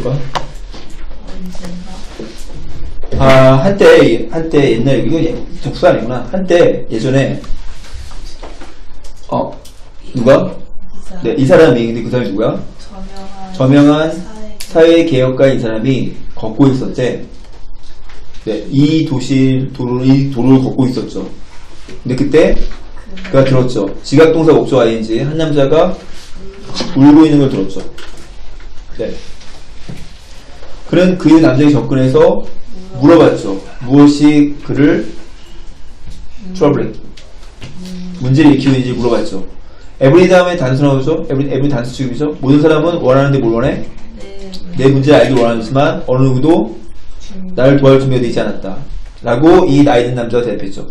볼까? 아, 한때, 한때 옛날에, 이거 예- 적수 아니구나. 한때 예전에, 어, 누가? 네, 이 사람이, 근데 그 사람이 누구야? 저명한 저명한 사회 사회개혁가인 이 사람이 걷고 있었대. 네, 이 도시, 도로, 이 도로를 걷고 있었죠. 근데 그때 그가 들었죠. 지각동사 목적 ING 한 남자가 울고 있는 걸 들었죠. 네. 그런 그 남자에 접근해서 물어봤죠. 무엇이 그를 트러블링 문제를 일으키는지 물어봤죠. 에브리 다음에 나오죠. 에브리 에브리 단수 취급이죠. 모든 사람은 원하는데 뭘 원해? 내내 문제를 알길 원하지만 어느 누구도 중 나를 도와줄 준비가 되지 않았다. 라고 이 나이 든 남자가 대답했죠.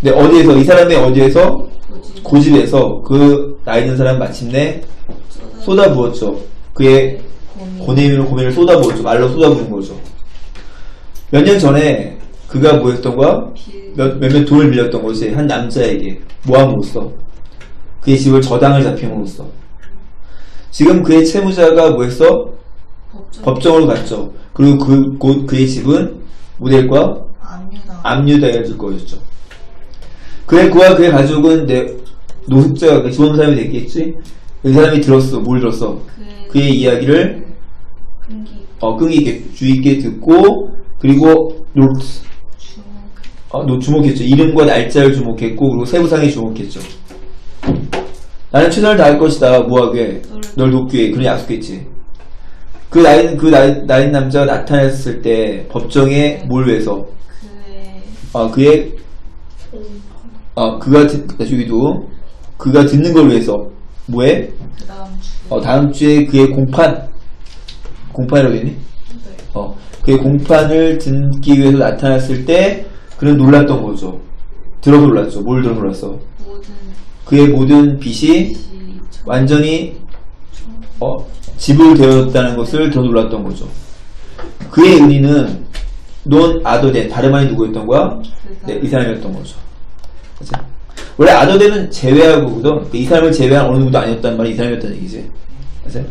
근데 어디에서 이 사람의 어디에서 고집 고집에서 그 나이 든 사람 마침내 쏟아부었죠. 그의 고민 고뇌민을 고민을 쏟아부었죠. 말로 쏟아부은 거죠. 몇 년 전에 그가 뭐 했던 거야? 빌 몇, 몇몇 돈을 빌렸던 것이 한 남자에게 모함으로써 그의 집을 저당을 잡힘으로써 지금 그의 채무자가 뭐 했어? 법정 법정으로 갔죠. 그리고 그, 곧 그의 집은 모델과 압류당 압류당해질 거였죠. 그의 그와 그의 가족은 내 노숙자가 그 좋은 사람이 됐겠지? 그 사람이 들었어. 뭘 들었어? 그의 그의 이야기를 끈기 어, 끈기 있게, 주의 있게 듣고 그리고 노트, 주목 어, 노, 주목했죠. 이름과 날짜를 주목했고 그리고 세부상에 주목했죠. 나는 최선을 다할 것이다. 뭐하게? 널 돕기. 그런 약속했지. 그 나이, 그 나이, 나이 남자가 나타났을 때 법정에 뭘 위해서? 그의 어, 그의, 어, 그가, 듣, 여기도, 그가 듣는 걸 위해서, 뭐해? 그 어, 다음 주에 그의 공판, 공판이라고 했니? 어, 그의 공판을 듣기 위해서 나타났을 때, 그는 놀랐던 거죠. 들어 놀랐죠. 뭘 들어 놀랐어? 그의 모든 시 완전히, 어, 지불되었다는 것을 들어 놀랐던 거죠. 그의 은인은, 논 아더덴, 다름 아닌 누구였던 거야? 네, 이 사람이었던 거죠. 그치? 원래 아더덴은 제외하고거든. 이 사람을 제외한 어느 누구도 아니었단 말이 이 사람이었다는 얘기지. 그치?